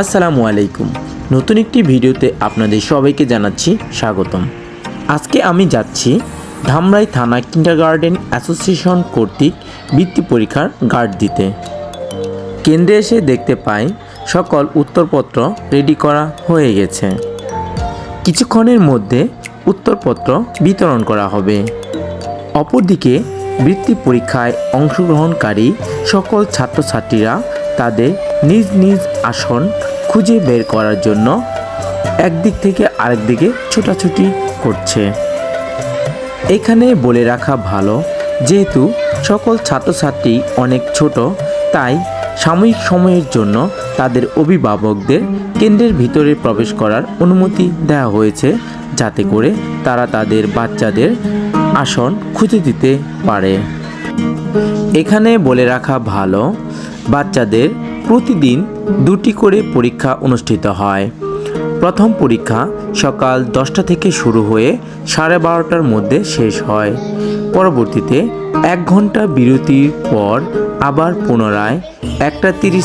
আসসালামু আলাইকুম। নতুন একটি ভিডিওতে আপনাদের সবাইকে জানাচ্ছি স্বাগতম। আজকে আমি যাচ্ছি ধামরাই থানা কিন্ডারগার্ডেন অ্যাসোসিয়েশন কর্তৃক বৃত্তি পরীক্ষার গার্ড দিতে। কেন্দ্রে এসে দেখতে পাই সকল উত্তরপত্র রেডি করা হয়ে গেছে। কিছুক্ষণের মধ্যে উত্তরপত্র বিতরণ করা হবে। অপরদিকে বৃত্তি পরীক্ষায় অংশগ্রহণকারী সকল ছাত্রছাত্রীরা তাদের নিজ নিজ আসন খুঁজে বের করার জন্য একদিক থেকে আরেক দিকে ছোটাছুটি করছে। এখানে বলে রাখা ভালো, যেহেতু সকল ছাত্রছাত্রী অনেক ছোট, তাই সাময়িক সময়ের জন্য তাদের অভিভাবকদের কেন্দ্রের ভিতরে প্রবেশ করার অনুমতি দেওয়া হয়েছে, যাতে করে তারা তাদের বাচ্চাদের আসন খুঁজে দিতে পারে। এখানে বলে রাখা ভালো বাচ্চাদের প্রতিদিন দুটি করে পরীক্ষা অনুষ্ঠিত হয়। প্রথম পরীক্ষা সকাল দশটা থেকে শুরু হয়ে সাড়ে বারোটার মধ্যে শেষ হয়। পরবর্তীতে এক ঘণ্টা বিরতির পর আবার পুনরায় একটা তিরিশ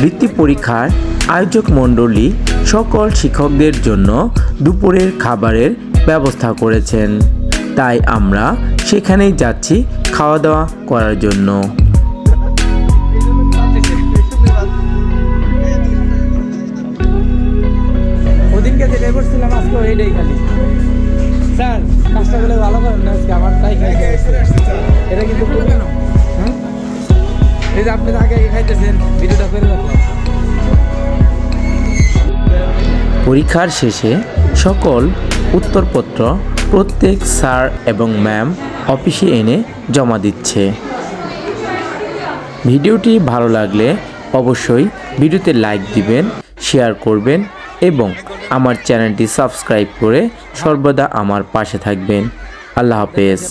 বৃত্তি পরীক্ষার আয়োজক মণ্ডলী সকল শিক্ষকদের জন্য দুপুরের খাবারের ব্যবস্থা করেছেন। তাই আমরা সেখানেই যাচ্ছি খাওয়া দাওয়া করার জন্য। ভালো করেন আজকে আমার তাই খাইতে পরীক্ষার শেষে সকল উত্তরপত্র প্রত্যেক স্যার এবং ম্যাম অফিসে এনে জমা দিচ্ছে। ভিডিওটি ভালো লাগলে অবশ্যই ভিডিওতে লাইক দিবেন, শেয়ার করবেন এবং আমার চ্যানেলটি সাবস্ক্রাইব করে সর্বদা আমার পাশে থাকবেন। আল্লাহ হাফেজ।